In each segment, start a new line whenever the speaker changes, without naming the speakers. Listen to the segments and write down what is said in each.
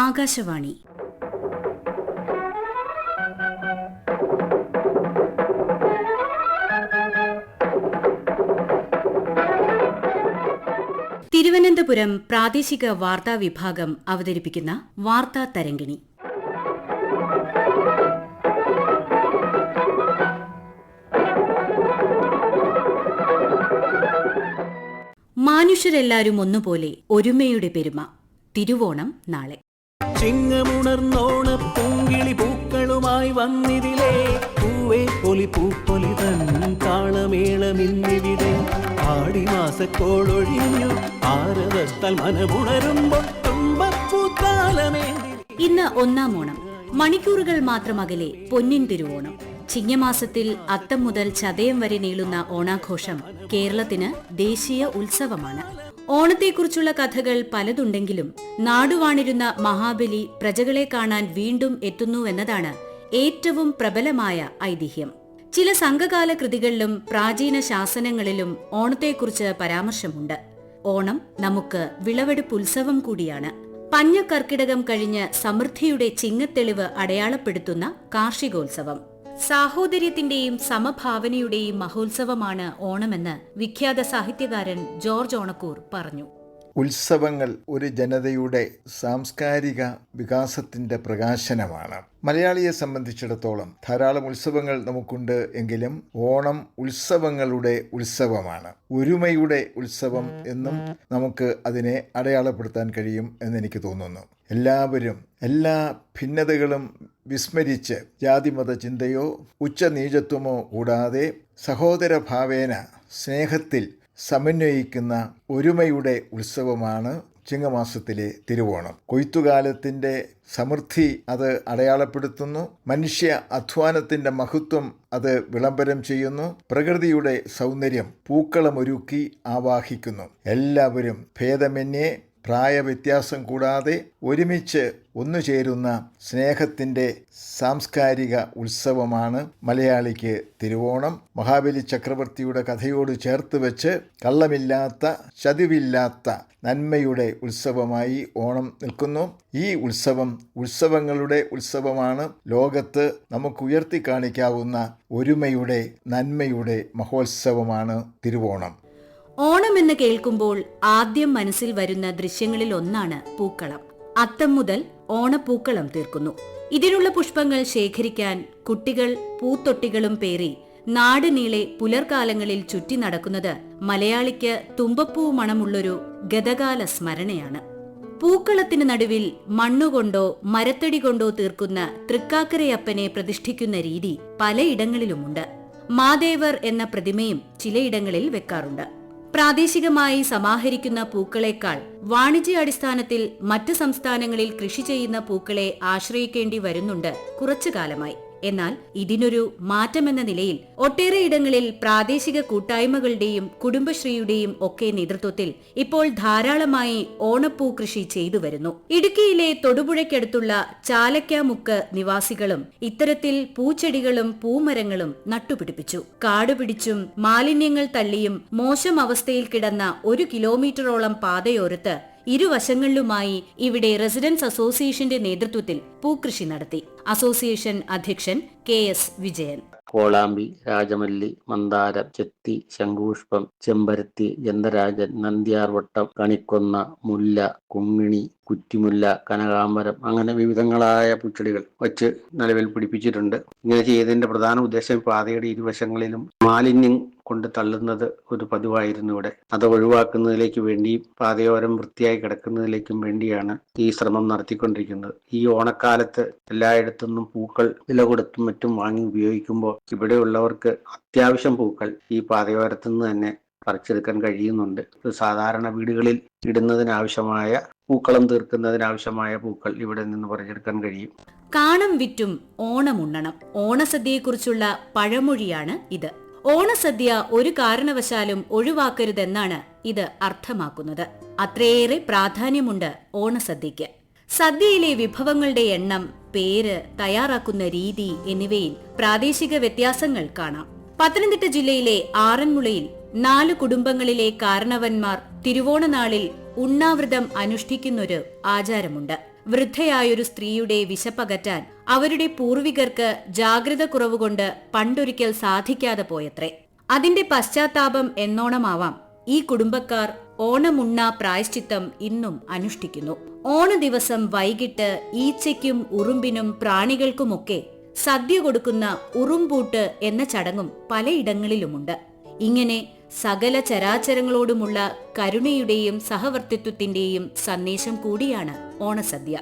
ആകാശവാണി. തിരുവനന്തപുരം പ്രാദേശിക വാർത്താ വിഭാഗം അവതരിപ്പിക്കുന്ന വാർത്താ തരംഗിണി. മാനുഷ്യരെല്ലാരും ഒന്നുപോലെ ഒരുമയുടെ പെരുമ. തിരുവോണം നാളെ.
ചിങ്ങമുണർന്നോണ പൂങ്കിളി പൂക്കളുമായി വന്നിതിലേ. പൂവേ പൊലി പൂപ്പൊലി തൻ താളമേളമിന്നിവിടെ. ആടിമാസക്കോളൊഴിഞ്ഞു ആരവത്താൽ മനമുണരുമ്പോൾ തുമ്പപ്പൂത്താലമേ
ഇന്ന് ഒന്നാം ഓണം. മണിക്കൂറുകൾ മാത്രം അകലെ പൊന്നിൻ തിരുവോണം. ചിങ്ങമാസത്തിൽ അത്തം മുതൽ ചതയം വരെ നീളുന്ന ഓണാഘോഷം കേരളത്തിന് ദേശീയ ഉത്സവമാണ്. ഓണത്തെക്കുറിച്ചുള്ള കഥകൾ പലതുണ്ടെങ്കിലും നാടുവാണിരുന്ന മഹാബലി പ്രജകളെ കാണാൻ വീണ്ടും എത്തുന്നുവെന്നതാണ് ഏറ്റവും പ്രബലമായ ഐതിഹ്യം. ചില സംഘകാല കൃതികളിലും പ്രാചീന ശാസനങ്ങളിലും ഓണത്തെക്കുറിച്ച് പരാമർശമുണ്ട്. ഓണം നമുക്ക് വിളവെടുപ്പ് ഉത്സവം കൂടിയാണ്. പഞ്ഞ കർക്കിടകം കഴിഞ്ഞ് സമൃദ്ധിയുടെ ചിങ്ങത്തെളിവ് അടയാളപ്പെടുത്തുന്ന കാർഷികോത്സവം. സാഹോദര്യത്തിന്റെയും സമഭാവനയുടെയും മഹോത്സവമാണ് ഓണമെന്ന് വിഖ്യാത സാഹിത്യകാരൻ ജോർജ് ഓണക്കൂർ പറഞ്ഞു
ഉത്സവങ്ങൾ ഒരു ജനതയുടെ സാംസ്കാരിക വികാസത്തിന്റെ പ്രകാശനമാണ്. മലയാളിയെ സംബന്ധിച്ചിടത്തോളം ധാരാളം ഉത്സവങ്ങൾ നമുക്കുണ്ട് എങ്കിലും ഓണം ഉത്സവങ്ങളുടെ ഉത്സവമാണ്. ഒരുമയുടെ ഉത്സവം എന്നും നമുക്ക് അതിനെ അടയാളപ്പെടുത്താൻ കഴിയും എന്നെനിക്ക് തോന്നുന്നു. എല്ലാവരും എല്ലാ ഭിന്നതകളും വിസ്മരിച്ച് ജാതിമത ചിന്തയോ ഉച്ചനീചത്വമോ കൂടാതെ സഹോദര ഭാവേന സ്നേഹത്തിൽ സമന്വയിക്കുന്ന ഒരുമയുടെ ഉത്സവമാണ് ചിങ്ങമാസത്തിലെ തിരുവോണം. കൊയ്ത്തുകാലത്തിന്റെ സമൃദ്ധി അത് അടയാളപ്പെടുത്തുന്നു. മനുഷ്യ അധ്വാനത്തിന്റെ മഹത്വം അത് വിളംബരം ചെയ്യുന്നു. പ്രകൃതിയുടെ സൗന്ദര്യം പൂക്കളമൊരുക്കി ആവാഹിക്കുന്നു. എല്ലാവരും ഭേദമന്യേ പ്രായവ്യത്യാസം കൂടാതെ ഒരുമിച്ച് ഒന്നുചേരുന്ന സ്നേഹത്തിന്റെ സാംസ്കാരിക ഉത്സവമാണ് മലയാളിക്ക് തിരുവോണം. മഹാബലി ചക്രവർത്തിയുടെ കഥയോട് ചേർത്ത് വെച്ച് കള്ളമില്ലാത്ത ചതിവില്ലാത്ത നന്മയുടെ ഉത്സവമായി ഓണം നിൽക്കുന്നു. ഈ ഉത്സവം ഉത്സവങ്ങളുടെ ഉത്സവമാണ്. ലോകത്ത് നമുക്ക് ഉയർത്തി കാണിക്കാവുന്ന ഒരുമയുടെ നന്മയുടെ മഹോത്സവമാണ് തിരുവോണം.
ഓണം എന്ന് കേൾക്കുമ്പോൾ ആദ്യം മനസ്സിൽ വരുന്ന ദൃശ്യങ്ങളിൽ ഒന്നാണ് പൂക്കളം. അത്തം മുതൽ ഓണപ്പൂക്കളം തീർക്കുന്നു. ഇതിനുള്ള പുഷ്പങ്ങൾ ശേഖരിക്കാൻ കുട്ടികൾ പൂത്തൊട്ടികളും പേറി നാട് നീളെ പുലർകാലങ്ങളിൽ ചുറ്റി നടക്കുന്നത് മലയാളിക്ക് തുമ്പപ്പൂ മണമുള്ളൊരു ഗതകാല സ്മരണയാണ്. പൂക്കളത്തിന് നടുവിൽ മണ്ണുകൊണ്ടോ മരത്തടി കൊണ്ടോ തീർക്കുന്ന തൃക്കാക്കരയപ്പനെ പ്രതിഷ്ഠിക്കുന്ന രീതി പലയിടങ്ങളിലുമുണ്ട്. മാദേവർ എന്ന പ്രതിമയും ചിലയിടങ്ങളിൽ വെക്കാറുണ്ട്. പ്രാദേശികമായി സമാഹരിക്കുന്ന പൂക്കളേക്കാൾ വാണിജ്യാടിസ്ഥാനത്തിൽ മറ്റ് സംസ്ഥാനങ്ങളിൽ കൃഷി ചെയ്യുന്ന പൂക്കളെ ആശ്രയിക്കേണ്ടി വരുന്നുണ്ട് കുറച്ചു കാലമായി എന്നാൽ ഇതിനൊരു മാറ്റമെന്ന നിലയിൽ ഒട്ടേറെ ഇടങ്ങളിൽ പ്രാദേശിക കൂട്ടായ്മകളുടെയും കുടുംബശ്രീയുടെയും ഒക്കെ നേതൃത്വത്തിൽ ഇപ്പോൾ ധാരാളമായി ഓണപ്പൂ കൃഷി ചെയ്തു വരുന്നു. ഇടുക്കിയിലെ തൊടുപുഴയ്ക്കടുത്തുള്ള ചാലക്കാമുക്ക് നിവാസികളും ഇത്തരത്തിൽ പൂച്ചെടികളും പൂമരങ്ങളും നട്ടുപിടിപ്പിച്ചു. കാടുപിടിച്ചും മാലിന്യങ്ങൾ തള്ളിയും മോശം അവസ്ഥയിൽ കിടന്ന ഒരു കിലോമീറ്ററോളം പാതയോരത്ത് ഇരുവശങ്ങളിലുമായി ഇവിടെ റെസിഡൻസ് അസോസിയേഷന്റെ നേതൃത്വത്തിൽ പൂക്കൃഷി നടത്തി. അസോസിയേഷൻ അധ്യക്ഷൻ കെ എസ് വിജയൻ.
കോളാമ്പി രാജമല്ലി മന്ദാരം ചെത്തി ശംഖുപുഷ്പം ചെമ്പരത്തി ജന്തരാജൻ നന്ദ്യാർവട്ടം കണിക്കൊന്ന മുല്ല കുങ്ങിണി കുറ്റിമുല്ല കനകാമ്പരം അങ്ങനെ വിവിധങ്ങളായ പൂച്ചെടികൾ വച്ച് നിലവിൽ പിടിപ്പിച്ചിട്ടുണ്ട്. ഇങ്ങനെ ചെയ്തതിന്റെ പ്രധാന ഉദ്ദേശം പാതയുടെ ഇരുവശങ്ങളിലും മാലിന്യം കൊണ്ട് തള്ളുന്നത് ഒരു പതിവായിരുന്നു ഇവിടെ. അത് ഒഴിവാക്കുന്നതിലേക്ക് വേണ്ടിയും പാതയോരം വൃത്തിയായി കിടക്കുന്നതിലേക്കും വേണ്ടിയാണ് ഈ ശ്രമം നടത്തിക്കൊണ്ടിരിക്കുന്നത്. ഈ ഓണക്കാലത്ത് എല്ലായിടത്തുനിന്നും പൂക്കൾ വില കൊടുത്തും മറ്റും വാങ്ങി ഉപയോഗിക്കുമ്പോൾ ഇവിടെയുള്ളവർക്ക് അത്യാവശ്യം പൂക്കൾ ഈ പാതയോരത്തു നിന്ന് തന്നെ പറിച്ചെടുക്കാൻ കഴിയുന്നുണ്ട്. സാധാരണ വീടുകളിൽ ഇടുന്നതിനാവശ്യമായ പൂക്കളം തീർക്കുന്നതിനാവശ്യമായ പൂക്കൾ ഇവിടെ നിന്ന് പറിച്ചെടുക്കാൻ കഴിയും.
കാണം വിറ്റും ഓണമുണ്ണണം ഓണസദ്യയെക്കുറിച്ചുള്ള പഴമൊഴിയാണ് ഇത്. ഓണസദ്യ ഒരു കാരണവശാലും ഒഴിവാക്കരുതെന്നാണ് ഇത് അർത്ഥമാക്കുന്നത്. അത്രയേറെ പ്രാധാന്യമുണ്ട് ഓണസദ്യയ്ക്ക്. സദ്യയിലെ വിഭവങ്ങളുടെ എണ്ണം പേര് തയ്യാറാക്കുന്ന രീതി എന്നിവയിൽ പ്രാദേശിക വ്യത്യാസങ്ങൾ കാണാം. പത്തനംതിട്ട ജില്ലയിലെ ആറന്മുളയിൽ നാല് കുടുംബങ്ങളിലെ കാരണവന്മാർ തിരുവോണനാളിൽ ഉണ്ണാവൃതം അനുഷ്ഠിക്കുന്നൊരു ആചാരമുണ്ട്. വൃദ്ധയായൊരു സ്ത്രീയുടെ വിശപ്പകറ്റാൻ അവരുടെ പൂർവികർക്ക് ജാഗ്രത കുറവുകൊണ്ട് പണ്ടൊരിക്കൽ സാധിക്കാതെ പോയത്രേ. അതിന്റെ പശ്ചാത്താപം എന്നോണമാവാം. ഈ കുടുംബക്കാർ ഓണമുണ്ണ പ്രായശ്ചിത്തം ഇന്നും അനുഷ്ഠിക്കുന്നു. ഓണ ദിവസം വൈകിട്ട് ഈച്ചയ്ക്കും ഉറുമ്പിനും പ്രാണികൾക്കുമൊക്കെ സദ്യ കൊടുക്കുന്ന ഉറുമ്പൂട്ട് എന്ന ചടങ്ങും പലയിടങ്ങളിലുമുണ്ട്. ഇങ്ങനെ സകല ചരാചരങ്ങളോടുമുള്ള കരുണയുടെയും സഹവർത്തിത്വത്തിന്റെയും സന്ദേശം കൂടിയാണ് ഓണസദ്യ.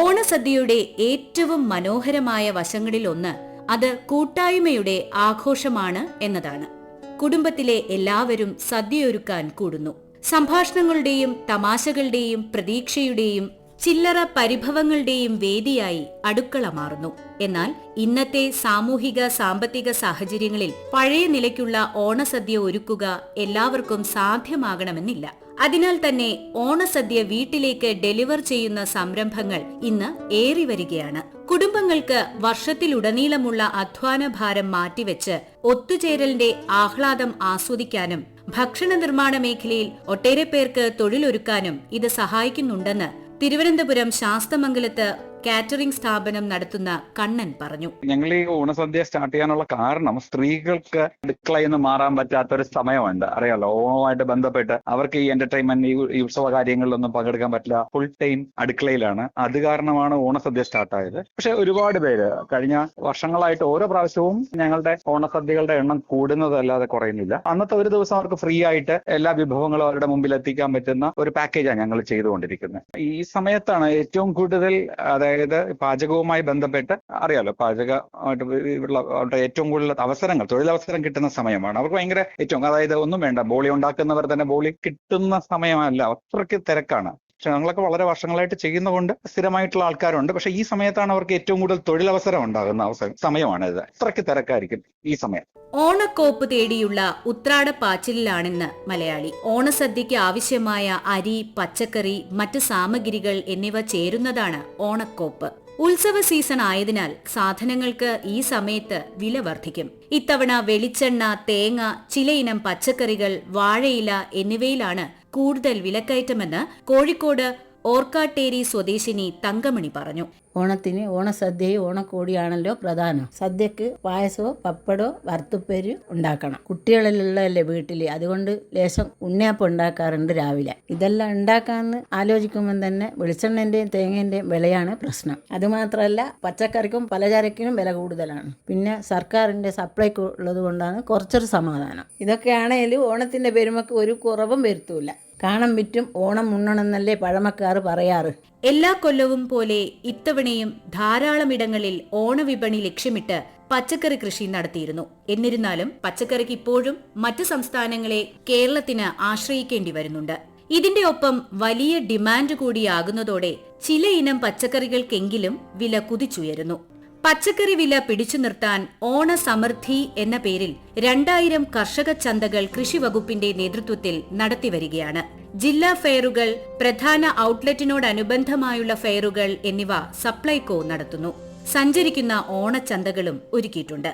ഓണസദ്യയുടെ ഏറ്റവും മനോഹരമായ വശങ്ങളിലൊന്ന് അത് കൂട്ടായ്മയുടെ ആഘോഷമാണ് എന്നതാണ്. കുടുംബത്തിലെ എല്ലാവരും സദ്യയൊരുക്കാൻ കൂടുന്നു. സംഭാഷണങ്ങളുടെയും തമാശകളുടെയും പ്രതീക്ഷയുടെയും ചില്ലറ പരിഭവങ്ങളുടെയും വേദിയായി അടുക്കള മാറുന്നു. എന്നാൽ ഇന്നത്തെ സാമൂഹിക സാമ്പത്തിക സാഹചര്യങ്ങളിൽ പഴയ നിലയ്ക്കുള്ള ഓണസദ്യ ഒരുക്കുക എല്ലാവർക്കും സാധ്യമാകണമെന്നില്ല. അതിനാൽ തന്നെ ഓണസദ്യ വീട്ടിലേക്ക് ഡെലിവർ ചെയ്യുന്ന സംരംഭങ്ങൾ ഇന്ന് ഏറി വരികയാണ്. കുടുംബങ്ങൾക്ക് വർഷത്തിലുടനീളമുള്ള അധ്വാന ഭാരം മാറ്റിവെച്ച് ഒത്തുചേരലിന്റെ ആഹ്ലാദം ആസ്വദിക്കാനും ഭക്ഷണ നിർമ്മാണ മേഖലയിൽ ഒട്ടേറെ പേർക്ക് തൊഴിലൊരുക്കാനും ഇത് സഹായിക്കുന്നുണ്ടെന്ന് തിരുവനന്തപുരം ശാസ്തമംഗലത്ത് കാറ്ററിംഗ് സ്ഥാപനം നടത്തുന്ന കണ്ണൻ പറഞ്ഞു.
ഞങ്ങൾ ഈ ഓണസദ്യ സ്റ്റാർട്ട് ചെയ്യാനുള്ള കാരണം സ്ത്രീകൾക്ക് അടുക്കളയിൽ നിന്ന് മാറാൻ പറ്റാത്ത ഒരു സമയമുണ്ട്. അറിയാലോ ഓണവുമായിട്ട് ബന്ധപ്പെട്ട് അവർക്ക് ഈ എന്റർടൈൻമെന്റ് ഈ ഉത്സവ കാര്യങ്ങളിലൊന്നും പങ്കെടുക്കാൻ പറ്റില്ല. ഫുൾ ടൈം അടുക്കളയിലാണ്. അത് കാരണമാണ് ഓണസദ്യ സ്റ്റാർട്ട് ആയത്. പക്ഷെ ഒരുപാട് പേര് കഴിഞ്ഞ വർഷങ്ങളായിട്ട് ഓരോ പ്രാവശ്യവും ഞങ്ങളുടെ ഓണസദ്യകളുടെ എണ്ണം കൂടുന്നതല്ലാതെ കുറയുന്നില്ല. അന്നത്തെ ഒരു ദിവസം അവർക്ക് ഫ്രീ ആയിട്ട് എല്ലാ വിഭവങ്ങളും അവരുടെ മുമ്പിൽ എത്തിക്കാൻ പറ്റുന്ന ഒരു പാക്കേജാണ് ഞങ്ങൾ ചെയ്തുകൊണ്ടിരിക്കുന്നത്. ഈ സമയത്താണ് ഏറ്റവും കൂടുതൽ അതായത് പാചകവുമായി ബന്ധപ്പെട്ട് അറിയാലോ പാചകമായിട്ട് ഇവിടെ അവരുടെ ഏറ്റവും കൂടുതൽ അവസരങ്ങൾ തൊഴിലവസരം കിട്ടുന്ന സമയമാണ്. അവർക്ക് ഭയങ്കര ഏറ്റവും അതായത് ഒന്നും വേണ്ട ബോളി ഉണ്ടാക്കുന്നവർ തന്നെ ബോളി കിട്ടുന്ന സമയമല്ല അത്രയ്ക്ക് തിരക്കാണ്. ഞങ്ങളൊക്കെ വളരെ വർഷങ്ങളായിട്ട് ചെയ്യുന്നതുകൊണ്ട് സ്ഥിരമായിട്ടുള്ള ആൾക്കാരുണ്ട്. പക്ഷെ ഈ സമയത്താണ് അവർക്ക് ഏറ്റവും കൂടുതൽ തൊഴിലവസരം ഉണ്ടാകുന്ന അവസരം സമയമാണിത്. അത്രയ്ക്ക് തിരക്കായിരിക്കും ഈ സമയം.
ഓണക്കോപ്പ് തേടിയുള്ള ഉത്രാട ഉത്രാടപ്പാച്ചിലാണെന്ന് മലയാളി. ഓണസദ്യയ്ക്ക് ആവശ്യമായ അരി പച്ചക്കറി മറ്റ് സാമഗ്രികൾ എന്നിവ ചേരുന്നതാണ് ഓണക്കോപ്പ്. ഉത്സവ സീസൺ ആയതിനാൽ സാധനങ്ങൾക്ക് ഈ സമയത്ത് വില വർദ്ധിക്കും. ഇത്തവണ വെളിച്ചെണ്ണ തേങ്ങ ചിലയിനം പച്ചക്കറികൾ വാഴയില എന്നിവയിലാണ് കൂടുതൽ വിലക്കയറ്റമെന്ന് കോഴിക്കോട് ഓർക്കാട്ടേരി സ്വദേശിനി തങ്കമണി പറഞ്ഞു.
ഓണത്തിന് ഓണസദ്യയും ഓണക്കോടിയാണല്ലോ പ്രധാനം. സദ്യക്ക് പായസമോ പപ്പടോ വറുത്തുപ്പേര് ഉണ്ടാക്കണം. കുട്ടികളിലുള്ളതല്ലേ വീട്ടിൽ അതുകൊണ്ട് ലേശം ഉണ്ണിയപ്പം ഉണ്ടാക്കാറുണ്ട് രാവിലെ. ഇതെല്ലാം ഉണ്ടാക്കാമെന്ന് ആലോചിക്കുമ്പോൾ തന്നെ വെളിച്ചെണ്ണന്റെയും തേങ്ങേന്റെയും വിലയാണ് പ്രശ്നം. അതുമാത്രമല്ല പച്ചക്കറിക്കും പലചരക്കിനും വില കൂടുതലാണ്. പിന്നെ സർക്കാരിന്റെ സപ്ലൈക്ക് ഉള്ളത് കൊണ്ടാണ് കുറച്ചൊരു സമാധാനം. ഇതൊക്കെയാണെങ്കിലും ഓണത്തിന്റെ പെരുമക്ക് ഒരു കുറവും വരുത്തൂല. കാണം വിറ്റും ഓണം ഉണ്ണണമെന്നല്ലേ പഴമക്കാർ പറയാറ്.
എല്ലാ കൊല്ലവും പോലെ ഇത്തവണയും ധാരാളം ഇടങ്ങളിൽ ഓണവിപണി ലക്ഷ്യമിട്ട് പച്ചക്കറി കൃഷി നടത്തിയിരുന്നു. എന്നിരുന്നാലും പച്ചക്കറിക്ക് ഇപ്പോഴും മറ്റു സംസ്ഥാനങ്ങളെ കേരളത്തിന് ആശ്രയിക്കേണ്ടി വരുന്നുണ്ട്. ഇതിന്റെ ഒപ്പം വലിയ ഡിമാൻഡ് കൂടിയാകുന്നതോടെ ചില ഇനം പച്ചക്കറികൾക്കെങ്കിലും വില കുതിച്ചുയരുന്നു. പച്ചക്കറി വില പിടിച്ചു നിർത്താൻ ഓണസമൃദ്ധി എന്ന പേരിൽ രണ്ടായിരം കർഷക ചന്തകൾ കൃഷി വകുപ്പിന്റെ നേതൃത്വത്തിൽ നടത്തിവരികയാണ്. ജില്ലാ ഫെയറുകൾ പ്രധാന ഔട്ട്ലെറ്റിനോടനുബന്ധമായുള്ള ഫെയറുകൾ എന്നിവ സപ്ലൈകോ നടത്തുന്നു. സഞ്ചരിക്കുന്ന ഓണച്ചന്തകളും ഒരുക്കിയിട്ടുണ്ട്.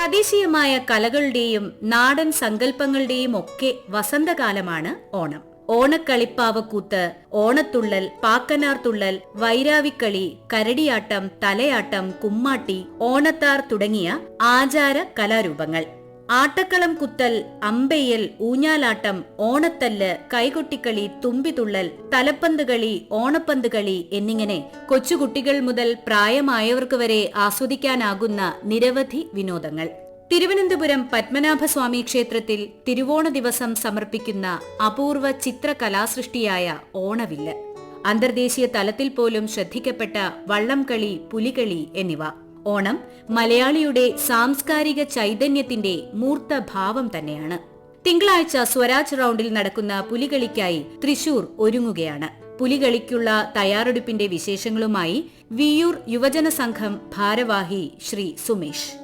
തദ്ദേശീയമായ കലകളുടെയും നാടൻ സങ്കല്പങ്ങളുടെയും ഒക്കെ വസന്തകാലമാണ് ഓണം. ഓണക്കളിപ്പാവക്കൂത്ത് ഓണത്തുള്ളൽ പാക്കനാർ തുള്ളൽ വൈരാവിക്കളി കരടിയാട്ടം തലയാട്ടം കുമ്മാട്ടി ഓണത്താർ തുടങ്ങിയ ആചാര കലാരൂപങ്ങൾ. ആട്ടക്കളം കുത്തൽ അമ്പെയ്യൽ ഊഞ്ഞാലാട്ടം ഓണത്തല്ല് കൈകൊട്ടിക്കളി തുമ്പിതുള്ളൽ തലപ്പന്ത് കളി ഓണപ്പന്ത് കളി എന്നിങ്ങനെ കൊച്ചുകുട്ടികൾ മുതൽ പ്രായമായവർക്ക് വരെ ആസ്വദിക്കാനാകുന്ന നിരവധി വിനോദങ്ങൾ. തിരുവനന്തപുരം പത്മനാഭസ്വാമി ക്ഷേത്രത്തിൽ തിരുവോണ ദിവസം സമർപ്പിക്കുന്ന അപൂർവ ചിത്രകലാസൃഷ്ടിയായ ഓണവില്ല്. അന്തർദേശീയ തലത്തിൽ പോലും ശ്രദ്ധിക്കപ്പെട്ട വള്ളംകളി പുലികളി എന്നിവ. ഓണം മലയാളിയുടെ സാംസ്കാരിക ചൈതന്യത്തിന്റെ മൂർത്ത ഭാവം തന്നെയാണ്. തിങ്കളാഴ്ച സ്വരാജ് റൌണ്ടിൽ നടക്കുന്ന പുലികളിക്കായി തൃശൂർ ഒരുങ്ങുകയാണ്. പുലികളിക്കുള്ള തയ്യാറെടുപ്പിന്റെ വിശേഷങ്ങളുമായി വിയൂർ യുവജന സംഘം ഭാരവാഹി ശ്രീ സുമേഷ്.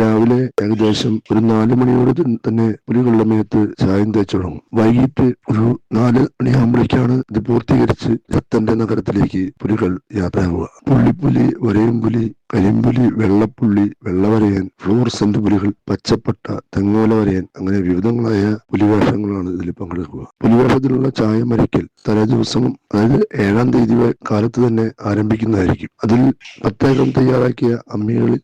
രാവിലെ ഏകദേശം ഒരു നാല് മണിയോട് തന്നെ പുലികളുടെ മേത്ത് ചായം തേച്ചു തുടങ്ങും. വൈകിട്ട് ഒരു നാല് മണിയാകുമ്പോഴേക്കാണ് ഇത് പൂർത്തീകരിച്ച് രത്തന്റെ നഗരത്തിലേക്ക് പുലികൾ യാത്രയാവുക. പുള്ളിപ്പുലി വരയും പുലി കരിമ്പുലി വെള്ളപ്പുള്ളി വെള്ളവരയൻ ഫ്ലൂർസെന്റ് പുലികൾ പച്ചപ്പട്ട തെങ്ങോല വരയൻ അങ്ങനെ വിവിധങ്ങളായ പുലിവേഷങ്ങളാണ് ഇതിൽ പങ്കെടുക്കുക. പുലിവേഷത്തിലുള്ള ചായ മരിക്കൽ തലേ ദിവസം അതായത് ഏഴാം തീയതി കാലത്ത് തന്നെ ആരംഭിക്കുന്നതായിരിക്കും. അതിൽ പ്രത്യേകം തയ്യാറാക്കിയ അമ്മികളിൽ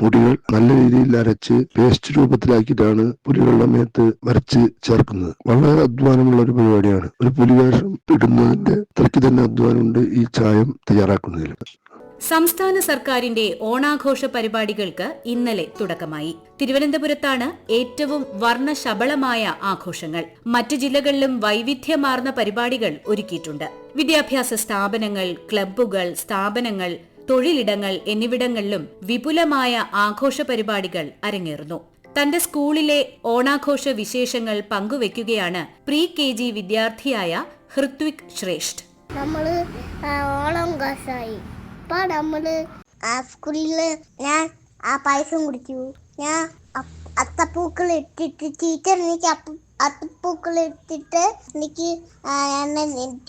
പൊടികൾ നല്ല രീതിയിൽ അരച്ച് പേസ്റ്റ് രൂപത്തിലാക്കിയിട്ടാണ് പുലികളുടെ മേത്ത് വരച്ച് ചേർക്കുന്നത്. വളരെ അധ്വാനമുള്ള ഒരു പരിപാടിയാണ്. ഒരു പുലിവേഷം ഇടുന്നതിന്റെ അത്രയ്ക്ക് തന്നെ അധ്വാനമുണ്ട് ഈ ചായം തയ്യാറാക്കുന്നതിൽ.
സംസ്ഥാന സർക്കാരിന്റെ ഓണാഘോഷ പരിപാടികൾക്ക് ഇന്നലെ തുടക്കമായി. തിരുവനന്തപുരത്താണ് ഏറ്റവും വർണശബളമായ ആഘോഷങ്ങൾ. മറ്റു ജില്ലകളിലും വൈവിധ്യമാർന്ന പരിപാടികൾ ഒരുക്കിയിട്ടുണ്ട്. വിദ്യാഭ്യാസ സ്ഥാപനങ്ങൾ ക്ലബ്ബുകൾ സ്ഥാപനങ്ങൾ തൊഴിലിടങ്ങൾ എന്നിവിടങ്ങളിലും വിപുലമായ ആഘോഷ പരിപാടികൾ അരങ്ങേറുന്നു. തന്റെ സ്കൂളിലെ ഓണാഘോഷ വിശേഷങ്ങൾ പങ്കുവെക്കുകയാണ് പ്രീ കെ ജി വിദ്യാർത്ഥിയായ ഹൃത്വിക് ശ്രേഷ്ഠ്.
നമ്മൾ ആ, ഓണം കാശായി. നമ്മൾ ആ സ്കൂളിൽ ഞാൻ ആ പായസം കുടിച്ചു. ഞാൻ അത്തപ്പൂക്കൾ ഇട്ടിട്ട് ടീച്ചർ എനിക്ക് അത്തപ്പൂക്കൾ ഇട്ടിട്ട് എനിക്ക്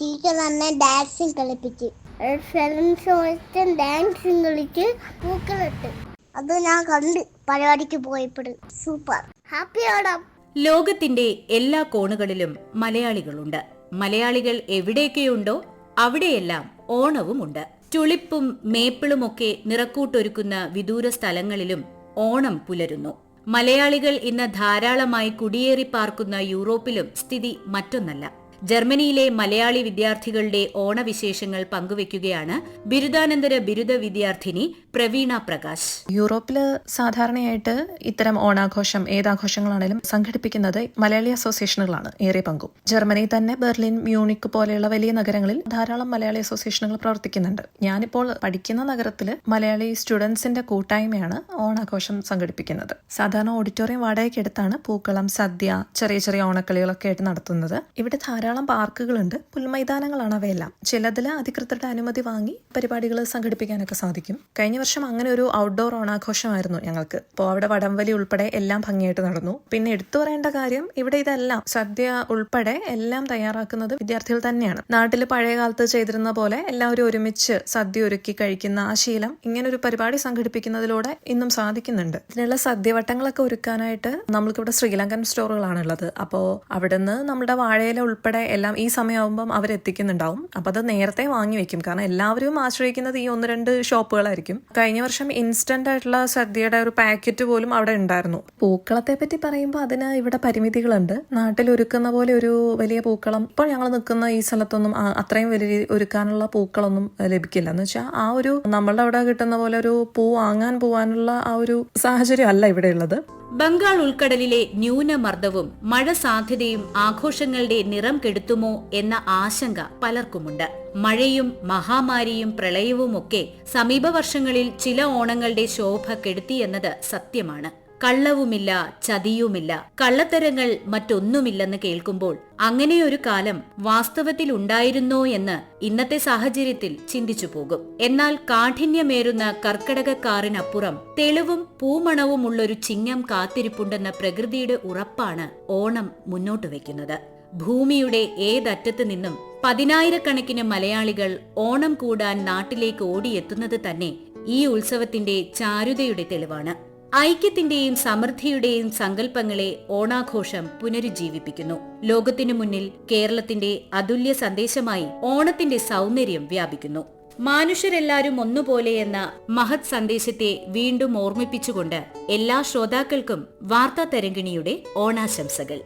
ടീച്ചർ തന്നെ ഡാൻസും കളിപ്പിച്ച്. ഫ്രണ്ട്സും ഡാൻസും കളിച്ച് പൂക്കളിട്ട് അത് ഞാൻ കണ്ട് പരിപാടിക്ക് പോയപ്പോൾ സൂപ്പർ ഹാപ്പി ഓണം
ലോകത്തിന്റെ എല്ലാ കോണുകളിലും മലയാളികളുണ്ട്. മലയാളികൾ എവിടെയൊക്കെയുണ്ടോ അവിടെയെല്ലാം ഓണവുമുണ്ട്. ടുളിപ്പും മേപ്പിളുമൊക്കെ നിറക്കൂട്ടൊരുക്കുന്ന വിദൂര സ്ഥലങ്ങളിലും ഓണം പുലരുന്നു. മലയാളികൾ ഇന്ന് ധാരാളമായി കുടിയേറി പാർക്കുന്ന യൂറോപ്പിലും സ്ഥിതി മറ്റൊന്നല്ല. ജർമ്മനിയിലെ മലയാളി വിദ്യാർത്ഥികളുടെ ഓണവിശേഷങ്ങൾ പങ്കുവയ്ക്കുകയാണ് ബിരുദാനന്തര ബിരുദ വിദ്യാർത്ഥിനി പ്രവീണ പ്രകാശ്.
യൂറോപ്പിൽ സാധാരണയായിട്ട് ഇത്തരം ഓണാഘോഷം ഏതാഘോഷങ്ങളാണേലും സംഘടിപ്പിക്കുന്നത് മലയാളി അസോസിയേഷനുകളാണ്. ഏറെ പങ്കും. ജർമ്മനി തന്നെ ബെർലിൻ മ്യൂണിക് പോലെയുള്ള വലിയ നഗരങ്ങളിൽ ധാരാളം മലയാളി അസോസിയേഷനുകൾ പ്രവർത്തിക്കുന്നുണ്ട്. ഞാനിപ്പോൾ പഠിക്കുന്ന നഗരത്തിൽ മലയാളി സ്റ്റുഡൻസിന്റെ കൂട്ടായ്മയാണ് ഓണാഘോഷം സംഘടിപ്പിക്കുന്നത്. സാധാരണ ഓഡിറ്റോറിയം വാടകയ്ക്കെടുത്താണ് പൂക്കളം സദ്യ ചെറിയ ചെറിയ ഓണക്കളികളൊക്കെ ആയിട്ട് നടത്തുന്നത്. ഇവിടെ ധാരാളം പാർക്കുകളുണ്ട്. പുൽമൈതാനങ്ങളാണ് അവയെല്ലാം. ചിലതിൽ അധികൃതരുടെ അനുമതി വാങ്ങി പരിപാടികൾ സംഘടിപ്പിക്കാനൊക്കെ സാധിക്കും. കഴിഞ്ഞ വർഷം അങ്ങനെ ഒരു ഔട്ട്ഡോർ ഓണാഘോഷമായിരുന്നു ഞങ്ങൾക്ക്. അപ്പോൾ അവിടെ വടംവലി ഉൾപ്പെടെ എല്ലാം ഭംഗിയായിട്ട് നടന്നു. പിന്നെ എടുത്തു പറയേണ്ട കാര്യം ഇവിടെ ഇതെല്ലാം സദ്യ ഉൾപ്പെടെ എല്ലാം തയ്യാറാക്കുന്നത് വിദ്യാർത്ഥികൾ തന്നെയാണ്. നാട്ടിൽ പഴയ കാലത്ത് ചെയ്തിരുന്ന പോലെ എല്ലാവരും ഒരുമിച്ച് സദ്യ ഒരുക്കി കഴിക്കുന്ന ആ ശീലം ഇങ്ങനൊരു പരിപാടി സംഘടിപ്പിക്കുന്നതിലൂടെ ഇന്നും സാധിക്കുന്നുണ്ട്. ഇതിനുള്ള സദ്യവട്ടങ്ങളൊക്കെ ഒരുക്കാനായിട്ട് നമ്മൾക്കിവിടെ ശ്രീലങ്കൻ സ്റ്റോറുകളാണുള്ളത്. അപ്പോൾ അവിടുന്ന് നമ്മുടെ വാഴയില ഉൾപ്പെടെ എല്ലാം ഈ സമയമാകുമ്പം അവരെത്തിക്കുന്നുണ്ടാവും. അപ്പോൾ അത് നേരത്തെ വാങ്ങി വെക്കും. കാരണം എല്ലാവരും ആശ്രയിക്കുന്നത് ഈ ഒന്ന് രണ്ട് ഷോപ്പുകളായിരിക്കും. കഴിഞ്ഞ വർഷം ഇൻസ്റ്റന്റ് ആയിട്ടുള്ള സദ്യയുടെ ഒരു പാക്കറ്റ് പോലും അവിടെ ഉണ്ടായിരുന്നു. പൂക്കളത്തെ പറ്റി പറയുമ്പോൾ അതിന് ഇവിടെ പരിമിതികളുണ്ട്. നാട്ടിൽ ഒരുക്കുന്ന പോലെ ഒരു വലിയ പൂക്കളം. ഇപ്പോൾ ഞങ്ങൾ നിൽക്കുന്ന ഈ സ്ഥലത്തൊന്നും അത്രയും വലിയ ഒരുക്കാനുള്ള പൂക്കളൊന്നും ലഭിക്കില്ല. എന്ന് വെച്ചാൽ ആ ഒരു നമ്മളുടെ അവിടെ കിട്ടുന്ന പോലെ ഒരു പൂ വാങ്ങാൻ പോവാനുള്ള ആ ഒരു സാഹചര്യം അല്ല ഇവിടെ ഉള്ളത്.
ബംഗാൾ ഉൾക്കടലിലെ ന്യൂനമർദ്ദവും മഴ സാധ്യതയും ആഘോഷങ്ങളുടെ നിറം കെടുത്തുമോ എന്ന ആശങ്ക പലർക്കുമുണ്ട്. മഴയും മഹാമാരിയും പ്രളയവുമൊക്കെ സമീപ വർഷങ്ങളിൽ ചില ഓണങ്ങളുടെ ശോഭ കെടുത്തിയെന്നത് സത്യമാണ്. കള്ളവുമില്ല ചതിയുമില്ല. കള്ളത്തരങ്ങൾ മറ്റൊന്നുമില്ലെന്ന് കേൾക്കുമ്പോൾ അങ്ങനെയൊരു കാലം വാസ്തവത്തിൽ ഉണ്ടായിരുന്നോ എന്ന് ഇന്നത്തെ സാഹചര്യത്തിൽ ചിന്തിച്ചു പോകും. എന്നാൽ കാഠിന്യമേറുന്ന കർക്കടകക്കാറിനപ്പുറം തെളിവും പൂമണവുമുള്ളൊരു ചിങ്ങം കാത്തിരിപ്പുണ്ടെന്ന പ്രകൃതിയുടെ ഉറപ്പാണ് ഓണം മുന്നോട്ട് വയ്ക്കുന്നത് ഭൂമിയുടെ ഏതറ്റത്ത് നിന്നും പതിനായിരക്കണക്കിന് മലയാളികൾ ഓണം കൂടാൻ നാട്ടിലേക്ക് ഓടിയെത്തുന്നത് തന്നെ ഈ ഉത്സവത്തിന്റെ ചാരുതയുടെ തെളിവാണ്. ഐക്യത്തിന്റെയും സമൃദ്ധിയുടെയും സങ്കല്പങ്ങളെ ഓണാഘോഷം പുനരുജ്ജീവിപ്പിക്കുന്നു. ലോകത്തിനു മുന്നിൽ കേരളത്തിന്റെ അതുല്യ സന്ദേശമായി ഓണത്തിന്റെ സൗന്ദര്യം വ്യാപിക്കുന്നു. മാനുഷ്യരെല്ലാരും ഒന്നുപോലെ എന്ന മഹത് സന്ദേശത്തെ വീണ്ടും ഓർമ്മിപ്പിച്ചുകൊണ്ട് എല്ലാ ശ്രോതാക്കൾക്കും വാർത്താ തരംഗിണിയുടെ ഓണാശംസകൾ.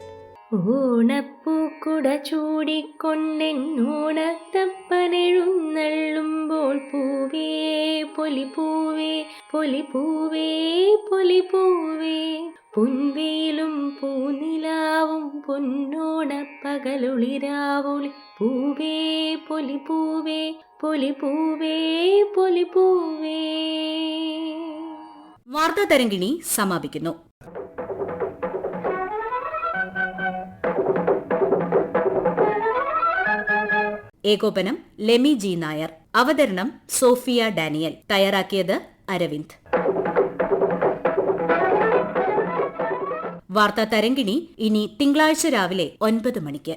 ഓണപ്പൂക്കുട ചൂടിക്കൊണ്ടെന്നോണത്തപ്പനെഴുന്നള്ളുമ്പോൾ പൂവേ പൊലിപ്പൂവേ പൊലിപ്പൂവേ പൊലിപ്പൂവേ പൊൻവേലും പൂനിലാവും പൊന്നോണപ്പകലുളിരാവുളി പൂവേ പൊലിപ്പൂവേ പൊലിപ്പൂവേ പൊലിപ്പൂവേ
വാർത്താ തരംഗിണി സമാപിക്കുന്നു. ഏകോപനം ലെമി ജി നായർ അവതരണം സോഫിയ ഡാനിയൽ തയ്യാറാക്കിയത് അരവിന്ദ്. വാർത്താ തരങ്കിണി ഇനി തിങ്കളാഴ്ച രാവിലെ ഒൻപത് മണിക്ക്.